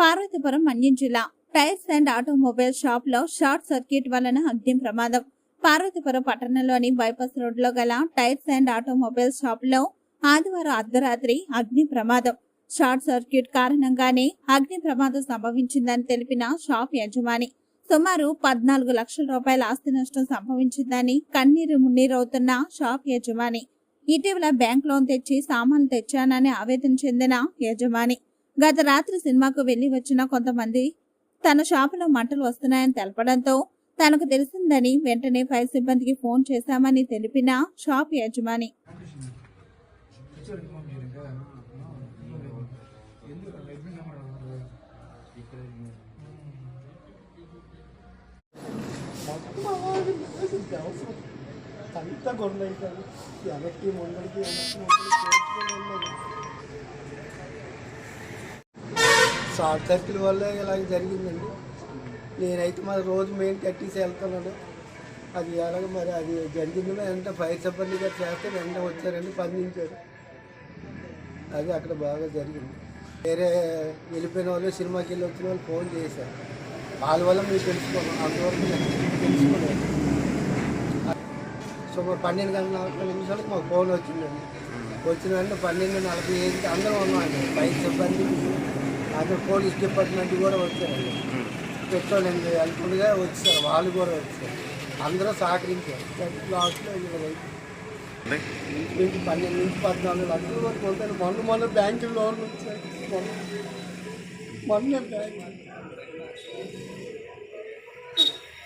పార్వతీపురం మన్యం జిల్లా tyres and automobile షాప్లో short circuit వలన అగ్ని ప్రమాదం. పార్వతీపురం పట్టణంలోని బైపాస్ రోడ్లో గల టైర్స్ అండ్ ఆటోమొబైల్ షాప్లో ఆదివారం అర్ధరాత్రి అగ్ని ప్రమాదం. షార్ట్ సర్క్యూట్ కారణంగానే అగ్ని ప్రమాదం సంభవించిందని తెలిపిన షాప్ యజమాని సుమారు పద్నాలుగు లక్షల రూపాయల ఆస్తి నష్టం సంభవించిందని కన్నీరు మున్నీరవుతున్న షాప్ యజమాని ఇటీవల బ్యాంక్ లోన్ తెచ్చి సామాన్లు తెచ్చానని ఆవేదన చెందిన యజమాని. గత రాత్రి సినిమాకు వెళ్ళి వచ్చిన కొంతమంది తన షాపులో మంటలు వస్తున్నాయని తెలపడంతో తనకు తెలిసిందని వెంటనే ఫైర్ సిబ్బందికి ఫోన్ చేశామని తెలిపిన షాప్ యజమాని. అంతా గొడవ వెనక్కి ముందరికి వెనక్కి ముందరికి షార్ట్ సర్కిల్ వల్ల ఇలాగ జరిగిందండి. నేనైతే మరి రోజు మెయిన్ కట్టేసి వెళ్తున్నాను. అది ఎలాగ మరి అది జరిగింది వెంటనే ఫైర్ సిబ్బంది గారు చేస్తే వెంటనే వచ్చారండి స్పందించారు అది అక్కడ బాగా జరిగింది. వేరే వెళ్ళిపోయిన వాళ్ళు సినిమాకి వెళ్ళి వచ్చిన వాళ్ళు ఫోన్ చేశారు. వాళ్ళ వల్ల మీరు తెలుసుకోను అంతవరకు నేను తెలుసుకోలేదు. సుమారు పన్నెండు గంటల నలభై నిమిషాలకు మాకు ఫోన్ వచ్చిందండి. వచ్చిన వెంటనే పన్నెండు నలభై ఐదుకి అందరం ఉన్నామండి. ఫైర్ సిబ్బంది అందరూ పోలీస్ డిపార్ట్మెంట్ కూడా వచ్చారండి పెట్రోలింగ్ అనుకుంటుగా వచ్చారు. వాళ్ళు కూడా వచ్చారు. అందరూ సహకరించారు. లాస్ట్లో నుంచి పన్నెండు నుంచి పద్నాలుగు లక్షల వరకు ఉంటాయి మొన్న మొన్న బ్యాంకు లోన్ వచ్చాయి మొన్న మొన్న బ్యాంక్.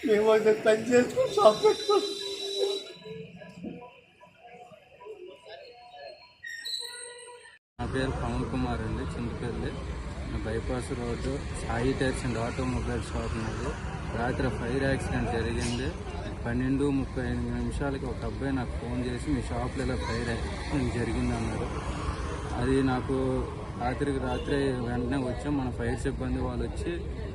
మేము అయితే పని చేసుకుని షాప్ పెట్టుకోండి నా పేరు పవన్ కుమార్ అండి. Chintapalli. Bypass road Sai tyres and automobile shop నాది రాత్రి ఫైర్ యాక్సిడెంట్ జరిగింది. పన్నెండు ముప్పై ఎనిమిది నిమిషాలకి ఒక అబ్బాయి నాకు ఫోన్ చేసి మీ షాప్లో ఇలా ఫైర్ యాక్సిడెంట్ జరిగింది? అన్నారు. అది నాకు రాత్రికి రాత్రి వెంటనే వచ్చాం. మన ఫైర్ సిబ్బంది వాళ్ళు వచ్చి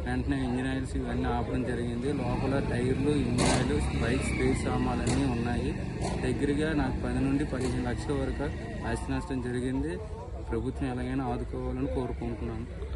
వెంటనే ఇంజిన్ ఆయిల్స్ ఇవన్నీ ఆపడం జరిగింది. లోపల టైర్లు ఇంజిన్ ఆయిల్ బైక్ స్పేస్ సామాన్లు అన్నీ ఉన్నాయి. దగ్గరగా నాకు పది నుండి పదిహేను లక్షల వరకు ఆస్తి నష్టం జరిగింది. ప్రభుత్వం ఎలాగైనా ఆదుకోవాలని కోరుకుంటున్నాను.